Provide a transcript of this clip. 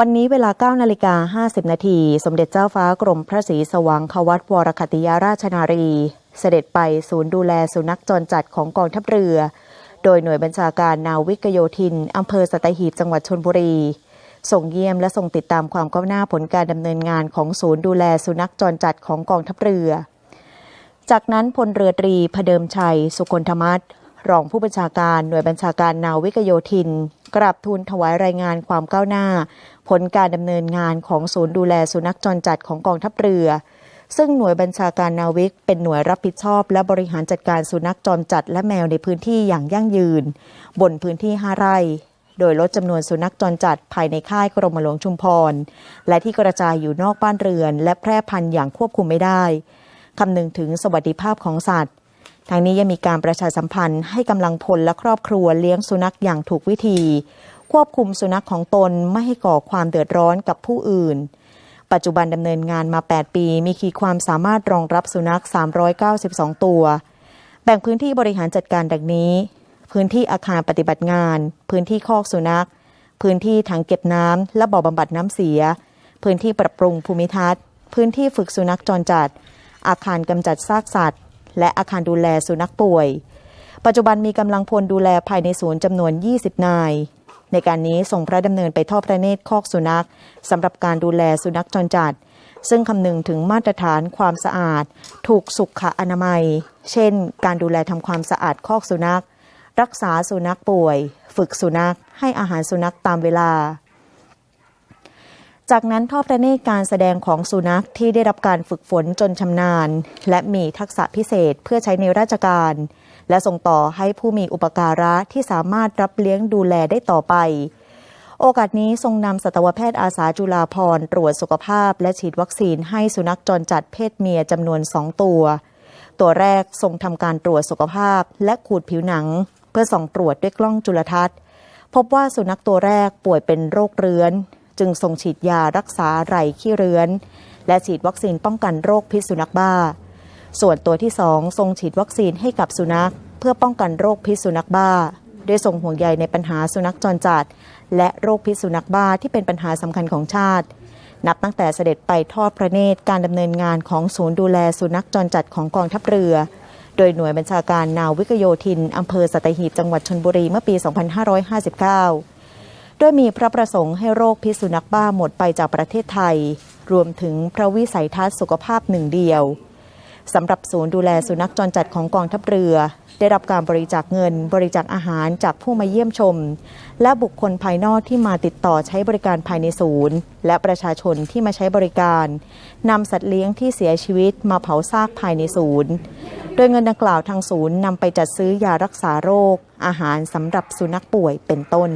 วันนี้เวลา9นาฬิกา50 นาที สมเด็จเจ้าฟ้ากรมพระศรีสว่างควัตวรคติยาราชนารี เสด็จไปศูนย์ดูแลสุนัขจรจัดของกองทัพเรือ โดยหน่วยบัญชาการนาวิกโยธิน อำเภอสัตหีบจังหวัดชนบุรี ส่งเยี่ยมและส่งติดตามความก้าวหน้าผลการดำเนินงานของศูนย์ดูแลสุนัขจรจัดของกองทัพเรือ จากนั้นพลเรือตรีพเดิมชัย สุคนธรรมัตรองผู้บัญชาการหน่วยบัญชาการนาวิกโยธิน กราบทูลถวายรายงานความก้าวหน้า ผลการดำเนินงานของศูนย์ดูแลสุนัขจรจัดของกองทัพเรือ ซึ่งหน่วยบัญชาการนาวิก เป็นหน่วยรับผิดชอบ และบริหารจัดการสุนัขจรจัดและแมวในพื้นที่อย่างยั่งยืน บนพื้นที่5ไร่โดยลดจำนวนสุนัขจรจัดภายในค่ายกรมหลวงชุมพร และที่กระจายอยู่นอกบ้านเรือน และแพร่พันธุ์อย่างควบคุมไม่ได้คำนึงถึงสวัสดิภาพของสัตว์ ทางนี้ยังมีการประชาสัมพันธ์ให้กำลังพลและครอบครัวเลี้ยงสุนัขอย่างถูกวิธี ควบคุมสุนัขของตนไม่ให้ก่อความเดือดร้อนกับผู้อื่น ปัจจุบันดำเนินงานมา 8 ปี มีขีดความสามารถรองรับสุนัข 392 ตัว แบ่งพื้นที่บริหารจัดการดังนี้ พื้นที่อาคารปฏิบัติงาน พื้นที่คอกสุนัข พื้นที่ถังเก็บน้ำและบ่อบำบัดน้ำเสีย พื้นที่ปรับปรุงภูมิทัศน์ พื้นที่ฝึกสุนัขจรจัด อาคารกำจัดซากสัตว์ และอาคารดูแลสุนัขป่วยปัจจุบันมีกำลังพลดูแลภายในศูนย์จำนวน 20 นาย ในการนี้ส่งพระดำเนินไปทอดพระเนตรคอกสุนัขสำหรับการดูแลสุนัขจรจัด ซึ่งคำนึงถึงมาตรฐานความสะอาด ถูกสุขอนามัย เช่น การดูแลทำความสะอาดคอกสุนัข รักษาสุนัขป่วย ฝึกสุนัข ให้อาหารสุนัขตามเวลา จากนั้นทอดพระเนตรการแสดงของสุนัขที่ได้รับการฝึกฝนจนชำนาญ และมีทักษะพิเศษเพื่อใช้ในราชการ และส่งต่อให้ผู้มีอุปการะที่สามารถรับเลี้ยงดูแลได้ต่อไป โอกาสนี้ทรงนำสัตวแพทย์อาสาจุฬาพรตรวจสุขภาพ และฉีดวัคซีนให้สุนัขจรจัดเพศเมียจำนวน2ตัว ตัวแรกทรงทำการตรวจสุขภาพ และขูดผิวหนัง เพื่อส่องตรวจด้วยกล้องจุลทรรศน์ พบว่าสุนัขตัวแรกป่วยเป็นโรคเรื้อน จึงส่งฉีดยารักษาไรขี้เรื้อน และฉีดวัคซีนป้องกันโรคพิษสุนัขบ้า ส่วนตัวที่สองทรงฉีดวัคซีนให้กับสุนัข เพื่อป้องกันโรคพิษสุนัขบ้าด้วยทรงห่วงใยในปัญหาสุนัขจรจัด และโรคพิษสุนัขบ้าที่เป็นปัญหาสำคัญของชาติ นับตั้งแต่เสด็จไปทอดพระเนตรการดำเนินงานของศูนย์ดูแลสุนัขจรจัดของกองทัพเรือ โดยหน่วยบัญชาการนาวิกโยธินอำเภอสัตหีบจังหวัดชนบุรีเมื่อปี 2559 โดยมีพระประสงค์ให้โรคพิษสุนัขบ้าหมดไปจากประเทศไทย รวมถึงพระวิสัยทัศน์สุขภาพหนึ่งเดียว สำหรับศูนย์ดูแลสุนัขจรจัดของกองทัพเรือ ได้รับการบริจาคเงิน บริจาคอาหารจากผู้มาเยี่ยมชม และบุคคลภายนอกที่มาติดต่อใช้บริการภายในศูนย์ และประชาชนที่มาใช้บริการนำสัตว์เลี้ยงที่เสียชีวิตมาเผาซากภายในศูนย์ โดยเงินดังกล่าวทางศูนย์นำไปจัดซื้อยารักษาโรค อาหารสำหรับสุนัขป่วยเป็นต้น